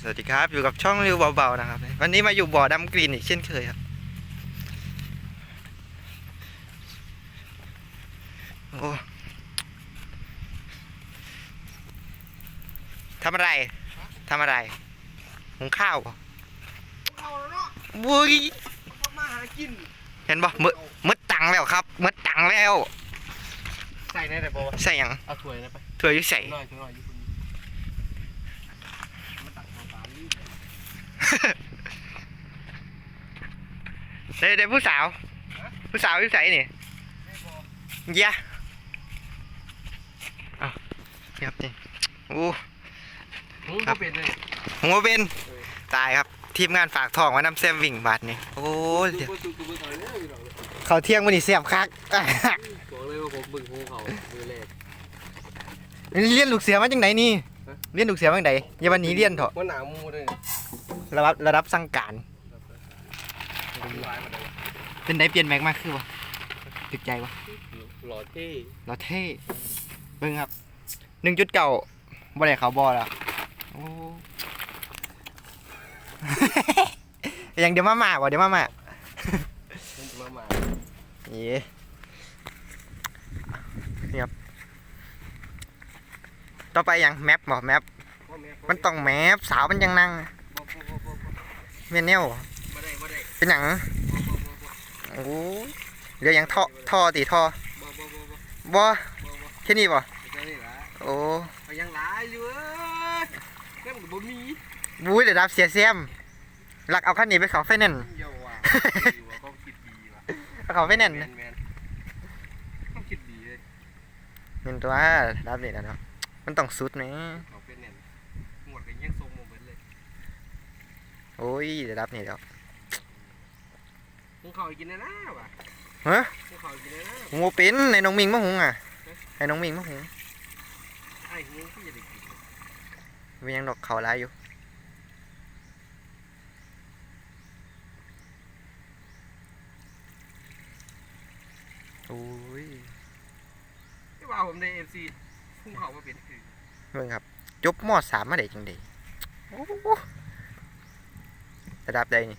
สวัสดีครับ อยู่กับช่องริวเบาๆนะครับ วันนี้มาอยู่บ่อดำกรีนอีกเช่นเคยครับโอ้ทำอะไรทำอะไรหุงข้าวบ่เอาแล้วเนาะวุ้ยทำมาหากินเห็นบ่มืดมืดตังแล้วครับมืดตังแล้ว ใส่ในไหนบอกว่าใส่หยังเอาถ้วยนะไปเถื่ออยุ่ใส่หน่อยหน่อยอยู่คนนี้มาตักข้าวสารนี่ เดี๋ยวเดี๋ยวผู้สาว ผู้สาวอยุ่ใส่นี่ไม่พอเหี้ยะเอานี่ครับนี่โอ้มึงก็เป็นเลยหัวเป็นตายครับทีมงานฝากทองมานำแซมวิ่งบาทนี่โอ้ยเดี๋ยวกูกูกูตอนนี้ไม่หรอกเขาเที่ยงวันนี้เสียบคักบอกเลยว่าผมบึ้งหูเขามือแรกเรียนลูกเสือมาจังไหนนี่ฮะเรียนลูกเสือมาจังไหนอย่าวันนี้เรียนเถอะมันหนามูเลย ระดับระดับสั่งการลายมาเลยเป็นไดเปลี่ยนแม็กมากคือวะตึกใจวะหล่อเท่เราเท่เบิ่งครับหนึ่งจุดเก่าบ่ได้เขาบอแล้วโอ้ยังเดี๋ยวมามาบ่เดี๋ยวมามามามาเย่นี่ครับต่อไปยังแมปบอกแมปมันต้องแมปสาวมันยังนั่ง เมนเนลมาได้มาได้เป็นหยังโอ้เดี๋ยวยังท่อท่อตีท่อบ่บ่บ่บ่บ่บ่บ่แค่นี้บ่ใช่ละโอ้เขายังหลายอยู่เอ้ยนั่นก็บ่มีบุ้ยเดี๋ยวรับเสียเสียมหลักเอาขั้นนี้ไปเขาไฟแนนซ์เยาว่ะดีว่ะเขาคิดดีว่ะเอาเขาไฟแนนซ์แมนแมนเขาคิดดีเลยเห็นตัวรับนี่นะเนาะมันต้องสุดไหมเขาเป็นเนี่ยหมดกันยังทรงโมเมนต์เลย โอ้ยเดี๋ยวรับนี่เดี๋ยวมึงเขากินนะนะว่ะฮะมึงเขากินนะนะหุงบ่เป็นในน้องมิงมะหุงอะในน้องมิงมะหุงไอ้มึงที่จะได้กินมันยังดอกเขาหลายอยู่โอ้ยไม่ว่าผมในเอฟซีพุ่งเขามาเป็นคือเบิ่งครับ จบมสามมาได้จังไดโอ้โห ระดับใดนี่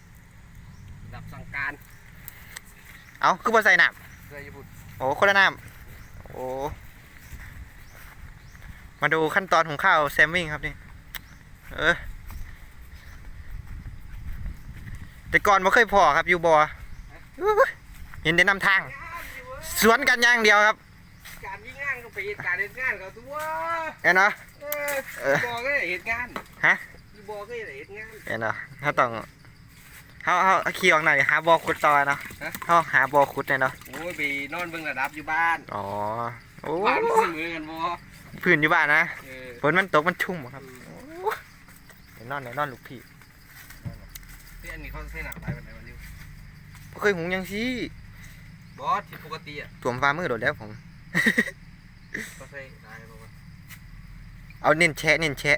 ดับสั่งการเอ้าคือบ่ใส่น้เคยญี่ปุ่นำโอ้คนละน้ำโอ้มาดูขั้นตอนของข้าวแซมวิ่งครับนี่เออแต่ก่อนบ่เคยพอครับอยู่บ่อู้หูเห็นได้นำทาง สวนกันอย่างเดียวครับ การวิ่งงานก็ไปเหตุการณ์เหตุงานเขาตัวเห็นเนาะเออบอกก็ได้เหตุงานฮะบอกก็ได้เหตุงานเห็นเนาะเขาต้อง เขาเขาขี่ออกหน่อยหาบ่อขุดต่อเนาะฮะ เขาหาบ่อขุดเลยเนาะโอ้ยไปนอนเบิ่งระดับอยู่บ้านอ๋อโอ้บ้านมันเสมอกันบ่พื้นอยู่บ้านนะเออฝนมันตกมันชุ่มอะครับโอ้เดี๋ยวนอนเดี๋ยวนอนลูกพี่ที่อันนี้เขาใช้หนังอะไรกันไหนวันนี้บ่เคยหุงยังซี่บอสที่ปกติอะถ่วมฟ้ามือโดดแล้วผม เขาใช้ได้บ่วะเอาเน้นแชะเน้นแชะ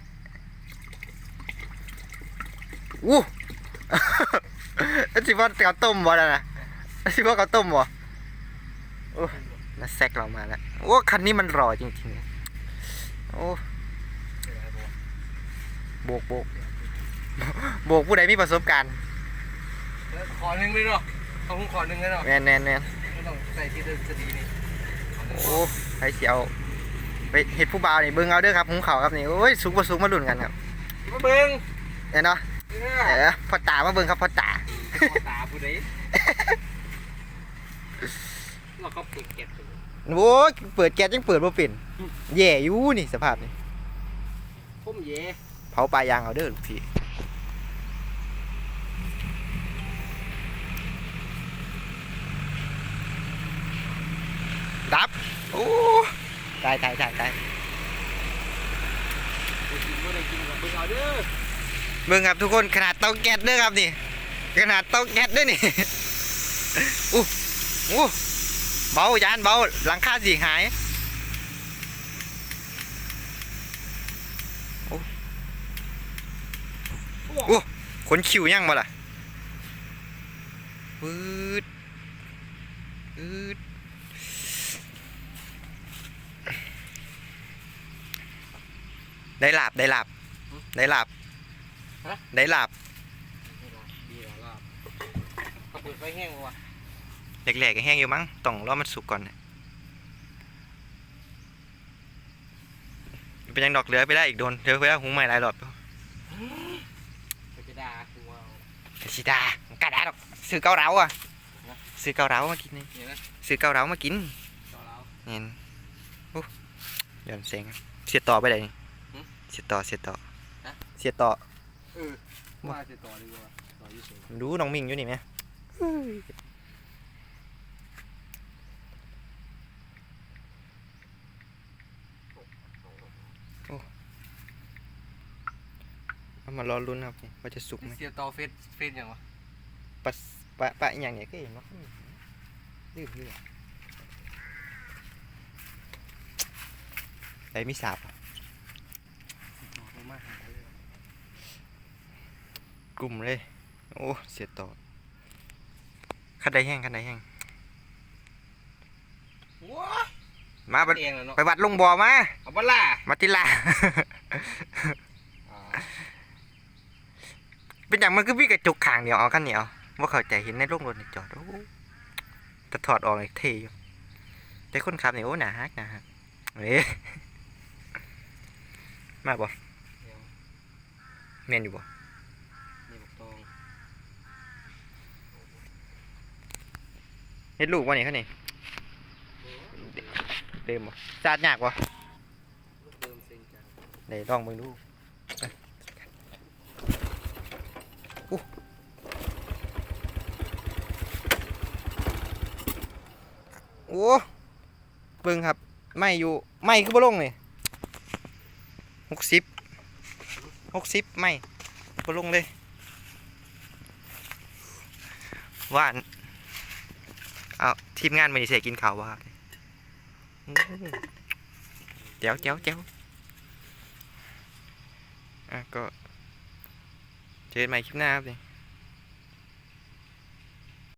อู้อัน สิว่าข้าวต้มบ่ล่ะนะอันสิว่าข้าวต้มบ่โอ้น่าแซกเรามาแล้วโอ้คันนี้มันรอจริงๆเลยโอ้ใช้ได้บ่วะโบกโบกโบกผู้ใดมีประสบการณ์แล้วขอหนึ่งเลยเนาะเขาคงขอหนึ่งเลยเนาะแมนแมนแมนไม่ต้องใส่ที่เดินจะดีนี่ขอหนึ่งโอ้ไปเสียวไปเห็ดผู้บ่าวนี่เบิ่งเอาเด้อครับหุงเขาวครับนี่โอ้ยสุกบ่สุกมาลุ้นกันครับมาเบิ่งเห็นเนาะ เอเอออพ่อตามาเบิ่งครับพ่อตาขอตาผู้ใดเราก็เปิดเก็บตัวโอ้ยเปิดแก๊สยังเปิดบ่เป็นแย่อยู่นี่สภาพนี่พุ่มเย่เผาปลายางเอาเด้อลูกพี่ดับ โอ้ตายตายตายตายไปกินบ่ได้กินกับเบิ่งเอาเด้อ เบิ่งครับทุกคนขนาดเตาแก๊สเด้อครับนี่ ขนาดเตาแก๊สเด้อนี่อู้อู้เบาจานเบาหลังคาสีหายโอ้ขนคิวยังมาล่ะปืดปืดได้หลับได้หลับได้หลับ ได้ลาบดีแล้วลาบเขาเปิดไฟแห้งวะแหลกๆก็แห้งอยู่มั้งต้องรอมันสุกก่อนนะเป็นยังดอกเหลือไปได้อีกโดนเดี๋ยวไปได้หุงใหม่หลายรอบเขาจะด่ากูเอาแต่ชิดามันกล้าด่าดอกซื้อเกาเหลาอะซื้อเกาเหลามากินนี่เนี่ยนะซื้อเกาเหลามากินต่อเราเห็นโอ้ย้อนเสียงเสียต่อไปไหนนี่หึเสียต่อเสียต่อฮะ เสียต่อ เออว่าจะต่อดีกว่าต่ออยี่สิบดูน้องมิงอยู่นี่ไหมเอามารอลุ้นครับนี่ว่าจะสุกไหมเสียต่อเฟสเฟสยังวะปะปะปะอหย่างเนี้ยก็เห็นว่าดื้อดื้อไอ้มีสาบอะ ต่อมาหาเลย กลุ่มเลย โอ้ เสียต่อขันใดแห้งขันใดแห้งว้ามาไปเองแล้วเนาะไปวัดลงบ่อมา เอาบ้าล่ะมาติลาอ่าเป็นอย่างมันคือพี่กระจุกขางเดียวเอากันเหนียวว่าเข้าใจเห็นในโรงรถนี่จอดโอ้แต่ถอดออกเลยเท่อยู่แต่คนขับนี่โอ้หนาฮักหนาฮักเอ้ยมาบ่เดี๋ยวเมียนอยู่บ่ นี่บอกตอง เฮ็ดลูกวะนี่เขานี่เต็มบ่จาดยากบ่เดิมเซ็งจังได้ลองเบิ่งดูเอ้โอ้เบิ่งครับไม่อยู่ไม่คือบ่ลงนี่หกสิบหกสิบไม่บ่ลงเลยหวาน เอาทีมงานมันนี่เสกินข้าวว่าเจ้าเจ้าเจ้าอะก็เจอกันใหม่คลิปหน้าครับ